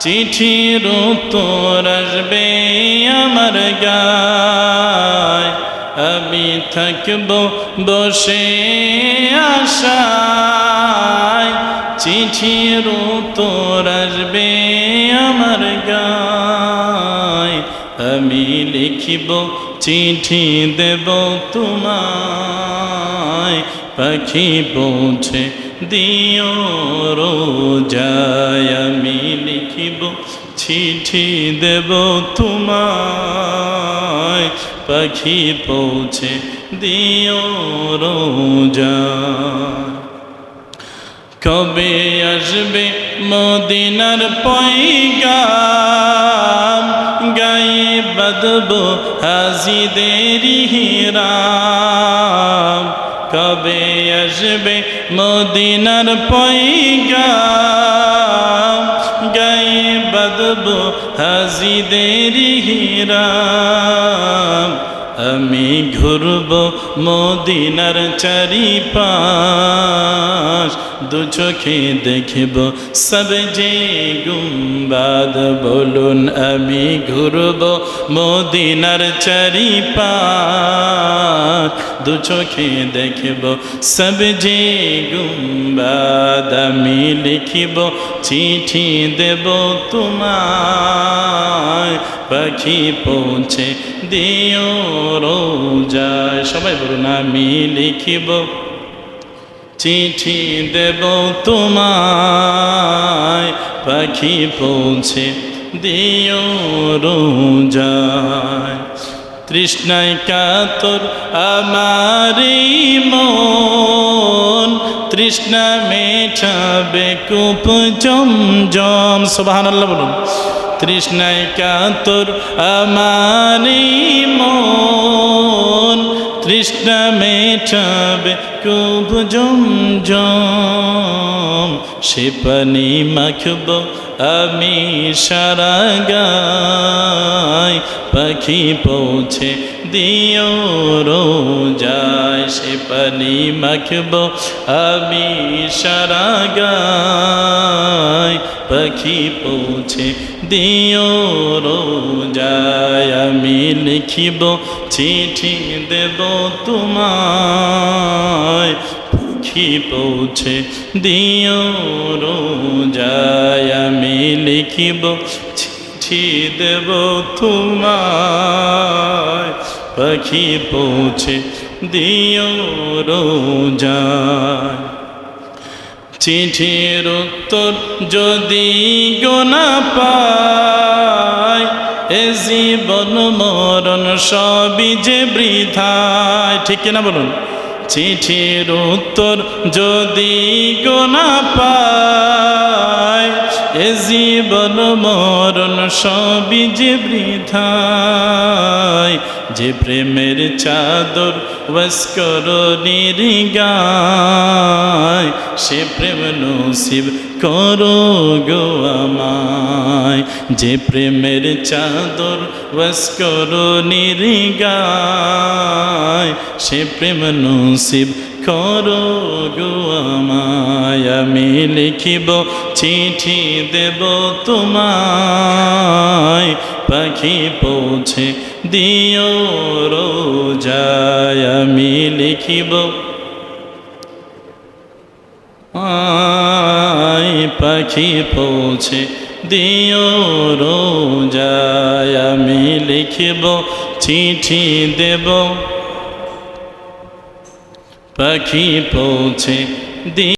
চিঠির উত্তর আসবে আমার গায়। আমি থাকব বসে আশায়। চিঠির উত্তর আসবে আমার গায়। আমি লিখিব চিঠি দেব তোমায়। পাখি পৌঁছে দিও রোজায় আমি লিখিব চিঠি দেব তোমায়। পাখি পৌঁছে দিও রোজা। কবে আসবে মদিনার পয়গাম? গায়ে বদব হাজিদের হিরাম। কবে আসবে মদিনার পয়গাম? হাজিদের হিরাম। আমি ঘুরব মদিনার চারিপাশ। দু চোখে দেখব সব যে গুম্বাদ। বলুন, আমি ঘুরব মদিনার চারিপাশ। দু চোখে দেখব, সব যে গুম্বাদ আমি লিখিব, চিঠি দেব তোমায়। পাখি পৌঁছে দিও রোজায় সবাই বলুন, আমি লিখিব, চিঠি দেব তোমায়। পাখি পৌঁছে দিও রোজায় তৃষ্ণায় কাতর আমারি মন। তৃষ্ণা মেটাবে কূপ জমজম সুবহানাল্লাহ বলুন। তৃষ্ণায় কাতর আমারি মন। তৃষ্ণা মেটাবে কুব জম সে পানি মাখব আমি সারা পাখি পৌঁছে দিও রোজায় সে পানি মাখব আমি সারা গায়। পাখি পৌঁছে দিও রোজায় আমি লিখিব চিঠি দেব তোমায়। পাখি পৌঁছে দিও রোজায় আমি লিখিব চিঠি দেব তোমায়। পাখি পৌঁছে দিও রোজায়। চিঠির উত্তর যদি গোনা পায়, এ জীবন মরণ সবই যে বৃথায়। ঠিক কিনা বলুন? চিঠির উত্তর যদি গোনা পায় এ জীবন মরণ সবই যে বৃথায় যে প্রেমের চাদর বস্কর গায় সে প্রেম নসিব করো গো আমায়, যে প্রেমের চাদর বস্কর গায় সে প্রেম নসিব করো গো আমায়। আমি লিখিব, চিঠি দেব তোমায়। পাখি পৌঁছে দিও রোজায়, আমি লিখিব। পাখি পৌঁছে দিও রোজায়, আমি লিখিব, চিঠি দেব। পাখি পৌঁছে দি